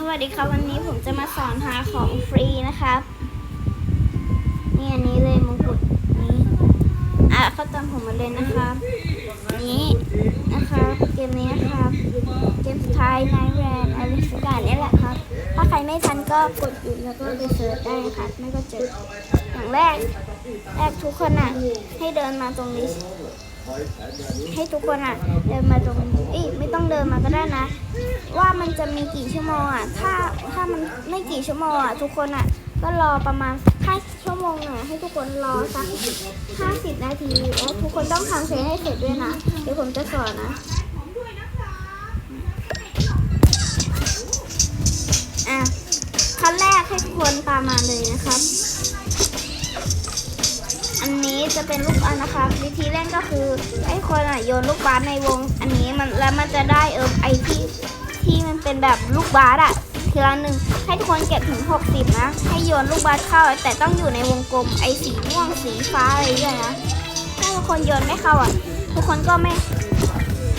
สวัสดีครับวันนี้ผมจะมาสอนหาของฟรีนะครับ นี่อันนี้เลยมงกุฎ อะเข้าตามผมมาเลยนะครับ นี้นะครับ เกมนี้นะครับ เกมสุดท้ายนายแรนอะไรสักอย่างนี่แหละครับ ถ้าใครไม่ทันก็กดหยุดแล้วก็ไปเสิร์ชได้นะครับ ไม่ก็เจออย่างแรก แรกทุกคนอะ ให้เดินมาตรงนี้ ให้ทุกคนอะ เดินมาตรงนี้เอ้ยไม่ต้องเดินมาก็ได้นะ ว่ามันจะมีกี่ชั่วโมงอะ ถ้าถ้ามันไม่กี่ชั่วโมงอะทุกคนอะ ก็รอประมาณห้าชั่ โมงอะให้ทุกคนรอสักห้าสิบนาทีแล้วทุกคนต้องทำเซตให้เสร็จด้วยนะ เดี๋ยวผมจะสอนนะอะขั้นแรกให้ทุกคนตามมาเลยนะครับ อันนี้จะเป็นลูกบอลนะครับ วิธีเล่นก็คือให้คนอะโยนลูกบาสในวง อันนี้มันแล้วมันจะได้เออไอที่ที่มันเป็นแบบลูกบาสอะ ทีละหนึ่งให้ทุกคนเก็บถึง 60 นะ ให้โยนลูกบาสเข้า แต่ต้องอยู่ในวงกลมไอสีม่วงสีฟ้าอะไรอย่างเงี้ยนะถ้าทุกคนโยนไม่เข้าอะ ทุกคนก็ไม่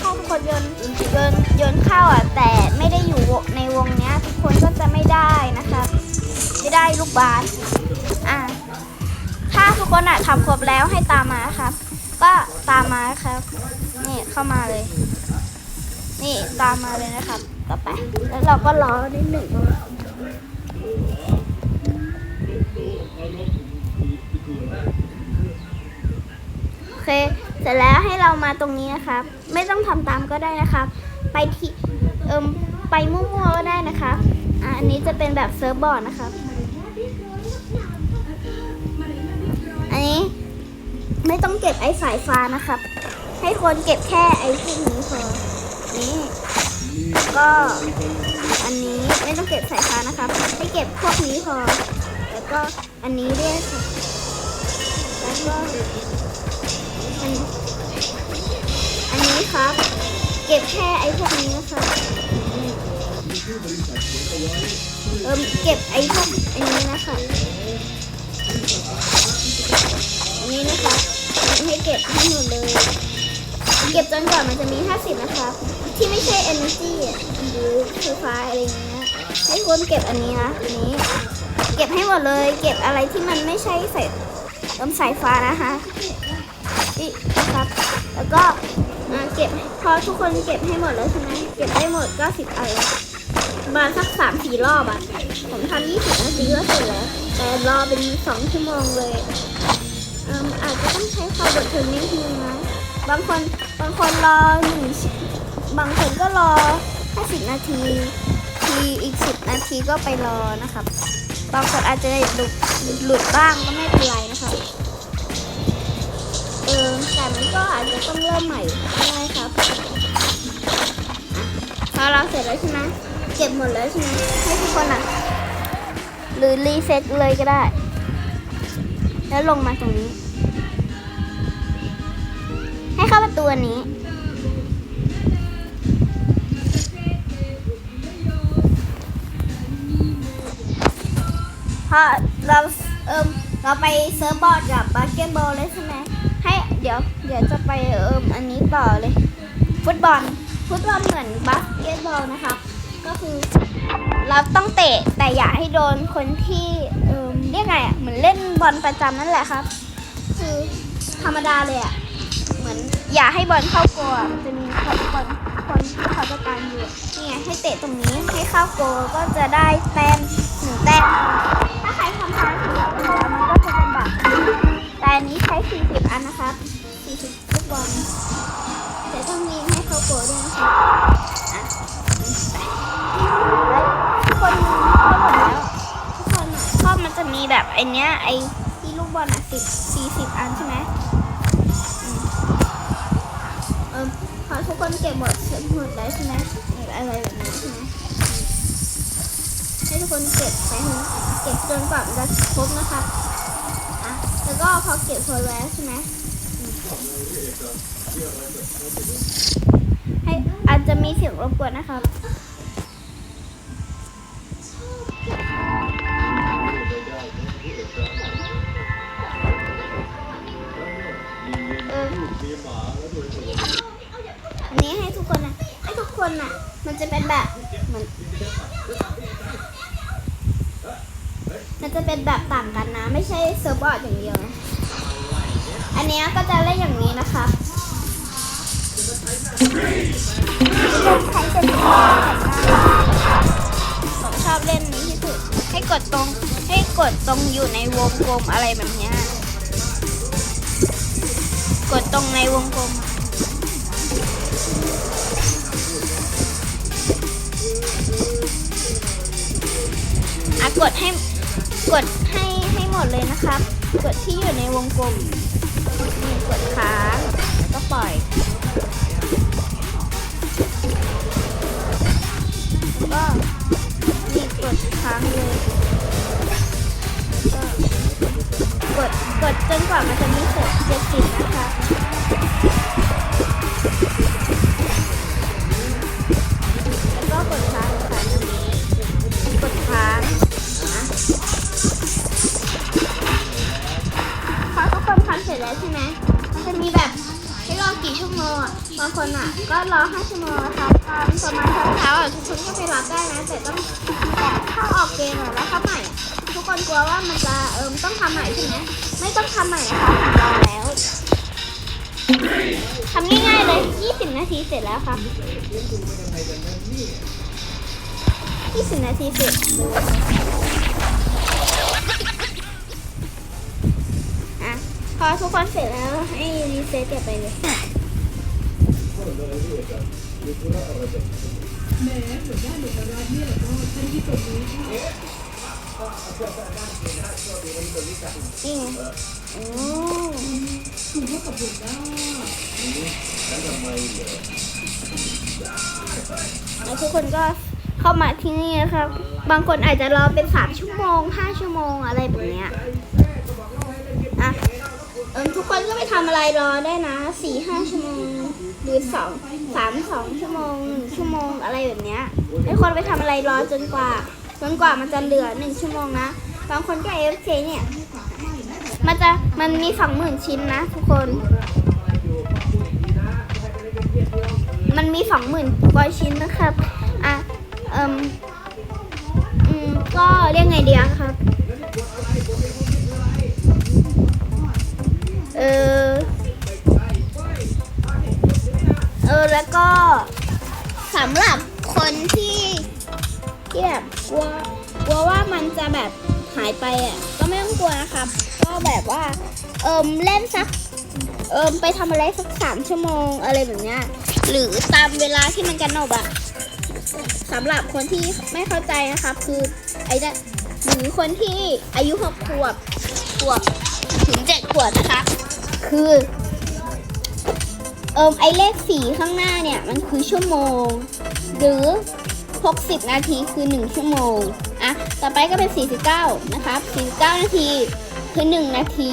ถ้าทุกคนโยนโยนโยนเข้าอะ แต่ไม่ได้อยู่ในวงเนี้ย ทุกคนก็จะไม่ได้นะครับไม่ได้ลูกบาสอะถ้าทุกคนอะทำครบแล้วให้ตามมาครับก็ตามมาครับ นี่เข้ามาเลย นี่ตามมาเลยนะครับ ต่อไป แล้วเราก็รอนิดหนึ่งโอเค เสร็จแล้วให้เรามาตรงนี้นะครับ ไม่ต้องทำตามก็ได้นะครับ ไปที่เอิมไปมั่วๆก็ได้นะครับอะอันนี้จะเป็นแบบเซิร์ฟบอร์ดนะครับอันนี้ไม่ต้องเก็บไอ้สายฟ้านะครับ ให้คนเก็บแค่ไอ้พวกนี้พอนี่ ก็อันนี้ไม่ต้องเก็บสายฟ้านะครับให้เก็บพวกนี้พอ แล้วก็อันนี้ด้วยค่ะแล้วก็อันอันนี้ครับ เก็บแค่ไอ้พวกนี้นะครับเอิมเก็บไอ้พวกอันนี้นะคะอันนี้นะคะให้เก็บให้หมดเลย เก็บจนกว่ามันจะมี 50 นะคะ ที่ไม่ใช่ energy หรือไฟฟ้าอะไรอย่างเงี้ยให้คนเก็บอันนี้นะอันนี้ เก็บให้หมดเลย เก็บอะไรที่มันไม่ใช่ใส่ลมสายฟ้านะคะนี่นะครับ แล้วก็เก็บพอทุกคนเก็บให้หมดแล้วใช่ไหมเก็บได้หมด90อันประมาณสักสามสี่รอบอะ ผมทำ20นาทีก็เสร็จแล้ว แต่รอเป็นสองชั่วโมงเลยเอิ่มอาจจะต้องใช้ความอดทนนิดนึงนะ บางคนบางคนรอหนึ่งบางคนก็รอแค่สิบนาที ทีอีกสิบนาทีก็ไปรอนะครับ บางคนอาจจะหลุดหลุดบ้างก็ไม่เป็นไรนะครับเออแต่มันก็อาจจะต้องเริ่มใหม่ก็ได้ครับอะพอเราเสร็จแล้วใช่ไหมเก็บหมดแล้วใช่ไหมให้ทุกคนอะ หรือรีเซ็ตเลยก็ได้ แล้วลงมาตรงนี้ ให้เข้าประตูอันนี้ พอเราเอิมเราไปเซิร์ฟบอร์ดกับบาสเกตบอลเลยใช่ไหมให้เดี๋ยวเดี๋ยวจะไปเอิมอันนี้ต่อเลย ฟุตบอลฟุตบอลเหมือนบาสเกตบอลนะคะ ก็คือเราต้องเตะแต่อย่าให้โดนคนที่เอิมเรียกไงอะเหมือนเล่นบอลประจำนั่นแหละครับ คือธรรมดาเลยอะ มือน อย่าให้บอลเข้าโกลมันจะมีคนคนคนที่เขาจะการอยู่นี่ไงให้เตะตรงนี้ให้เข้าโกลก็จะได้แต้มหนึ่งแต้มถ้าใครทำช้าถึงแบบนี้มันก็จะเป็นแบบแต่อันนี้ใช้ 40 อันนะครับ 40ลูกบอลแต่ต้องยิงให้เข้าโกลด้วยนะครับอะทุกคนเข้าหมดแล้วทุกคนอะชอมันจะมีแบบไอเนี้ยไอที่ลูกบอลอะสิบสี่สิบอันใช่ไหม ทุกคนเก็บหมดเสร็จหมดแล้วใช่ไหมอะไรแบบนี้ใช่ไหมให้ทุกคนเก็บไปเก็บจนกว่ามันจะครบนะคะอะแล้วก็พอเก็บครบแล้วใช่ไหมให้อาจจะมีเสียงรบกวนนะครั คนนะให้ทุกคนน่ะ มันจะเป็นแบบเหมือนมันจะเป็นแบบต่างกันนะ ไม่ใช่เซิร์ฟบอร์ดอย่างเดียวนะอันนี้ก็จะเล่นอย่างนี้นะคะใช้เป็นผมชอบเล่นนี้ที่สุด ให้กดตรง ให้กดตรงอยู่ในวงกลมอะไรแบบนี้ กดตรงในวงกลม กดให้กดให้ให้หมดเลยนะครับ กดที่อยู่ในวงกลมนี่กดค้างแล้วก็ปล่อยแล้วก็นี่กดค้างเลยแล้วก็กดกดจนกว่ามันจะมีเสร็จเจ็ดสิบนะคะ แล้วใช่ไหมมันจะมีแบบให้รอกี่ชั่วโมงอะบางคนอะ ก็รอ5ชั่วโมงนะคะตอนประมาณเช้าๆอะทุกคนก็ไปรับได้นะ แต่ต้องแบบเข้าออกเกมอะแล้วเข้าใหม่ ทุกคนกลัวว่ามันจะเอิมต้องทำใหม่ใช่ไหมไม่ต้องทำใหม่นะคะผมลอแล้วทำง่ายๆเลย 20 นาทีเสร็จแล้วค่ะ 20 นาทีเสร็จ พอทุกคนเสร็จแล้วให้รีเซ็ตกลับไปเลยนี่ไงโอ้แล้วทุกคนก็เข้ามาที่นี่นะครับ บางคนอาจจะรอเป็นสามชั่วโมงห้าชั่วโมงอะไรแบบเนี้ย เอิมทุกคนก็ไปทำอะไรรอได้นะสี่ห้าชั่วโมงหรือสองสามสองชั่วโมงหนึ่งชั่วโมงอะไรแบบเนี้ยให้คนไปทำอะไรรอจนกว่า จนกว่ามันจะเหลือหนึ่งชั่วโมงนะบางคนก็เอฟเคเนี่ยมันจะมันมีสองหมื่นชิ้นนะทุกคน มันมีสองหมื่นกว่าชิ้นนะครับอะเอิมอืมก็เรียกไงเดีอะครับ ก็สำหรับคนที่ที่แบบกลัวกลัวว่ามันจะแบบหายไปอะก็ไม่ต้องกลัวนะครับ ก็แบบว่า เอิมเล่นสักเอิมไปทำอะไรสักสามชั่วโมงอะไรแบบเนี้ยหรือตามเวลาที่มันกำหนดอะสำหรับคนที่ไม่เข้าใจนะครับ คือไอ้เนี่ยหรือคนที่อายุหกขวบขวบถึงเจ็ดขวบนะคะ คือ เอิมไอเลขสี่ข้างหน้าเนี่ยมันคือชั่วโมง หรือ 60 นาทีคือ 1 ชั่วโมง อะ ต่อไปก็เป็น 49 นะครับ 49 นาทีคือ 1 นาที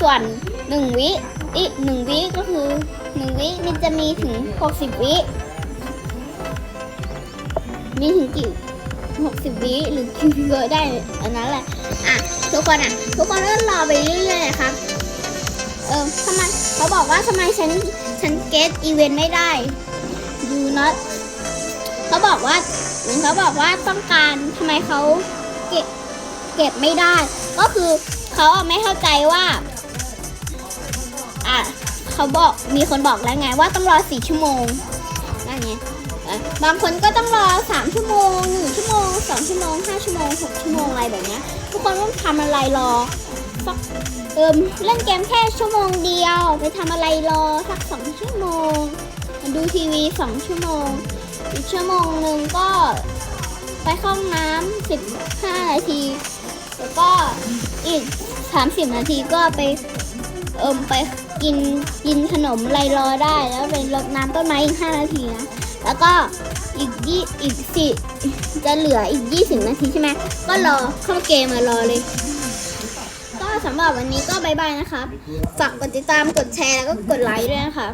ส่วน 1 วิอีก1วิก็คือ 1 วิมันจะมีถึง 60 วิ มีถึงกี่ 60 วิหรือกี่เยอะได้อันนั้นแหละ อะ ทุกคนอะ ทุกคนก็รอไปเรื่อยๆนะครับ เออทำไมเขาบอกว่าทำไมฉันฉัน เกตอีเวนต์ไม่ได้ do not เขาบอกว่าเหมือนเขาบอกว่าต้องการทำไมเขาเก็บเก็บไม่ได้ ก็คือเขาไม่เข้าใจว่าอะเขาบอกมีคนบอกแล้วไงว่าต้องรอสี่ชั่วโมงนั่นไงบางคนก็ต้องรอสามชั่วโมงหนึ่งชั่วโมงสองชั่วโมงห้าชั่วโมงหกชั่วโมงอะไรแบบนี้ทุกคนต้องทำอะไรรอสัก เอิมเล่นเกมแค่ชั่วโมงเดียว ไปทำอะไรรอสักสองชั่วโมงมาดูทีวีสองชั่วโมง อีกชั่วโมงหนึ่งก็ไปเข้าห้องน้ำสิบห้านาที แล้วก็อีกสามสิบนาทีก็ไปเอิมไปกินกินขนมอะไรรอได้ แล้วไปรดน้ำต้นไม้อีกห้านาทีนะ แล้วก็อีกยี่อีกสิจะเหลืออีกยี่สิบนาทีใช่ไหมก็รอเข้าเกมมารอเลย สำหรับวันนี้ก็บายบายนะคะ ฝากกดติดตามกดแชร์แล้วก็กดไลค์ด้วยนะคะ